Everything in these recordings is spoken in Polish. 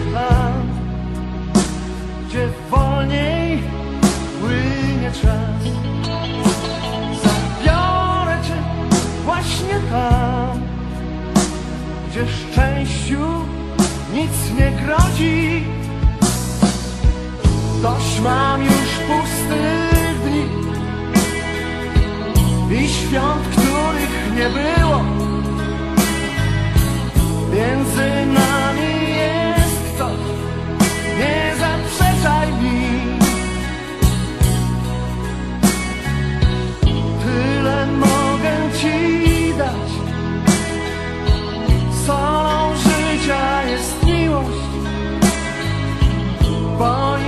właśnie tam, gdzie wolniej płynie czas. Zabiorę cię właśnie tam, gdzie szczęściu nic nie grozi. Dość mam już pustych dni i świąt, których nie było.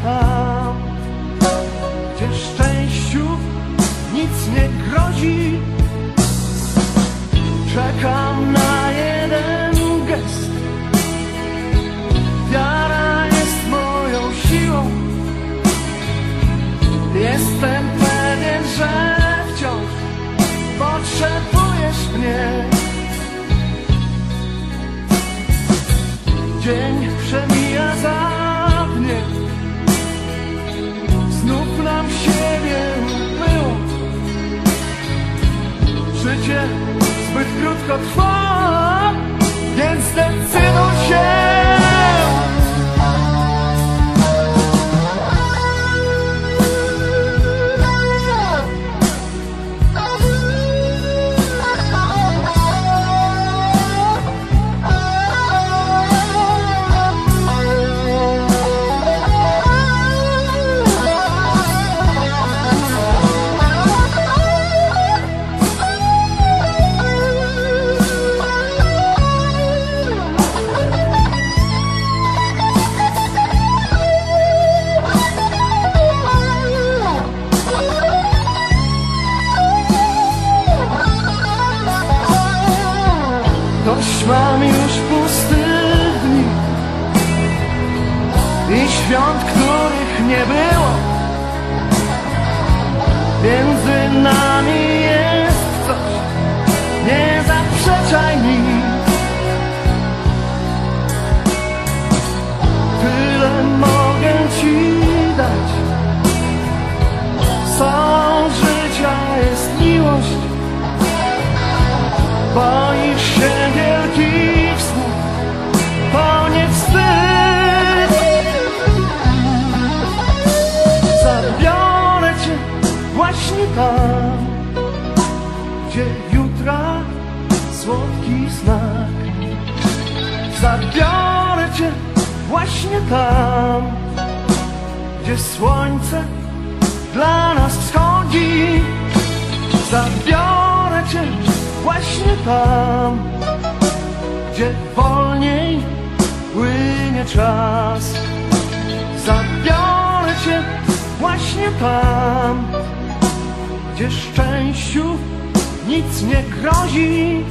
właśnie Życie zbyt krótko trwa, świąt, których nie było. Między nami gdzie jutra słodki znak. Zabiorę cię właśnie tam, gdzie słońce dla nas wschodzi. Zabiorę cię właśnie tam, gdzie wolniej płynie czas. Zabiorę cię właśnie tam, gdzie szczęściu nic nie grozi.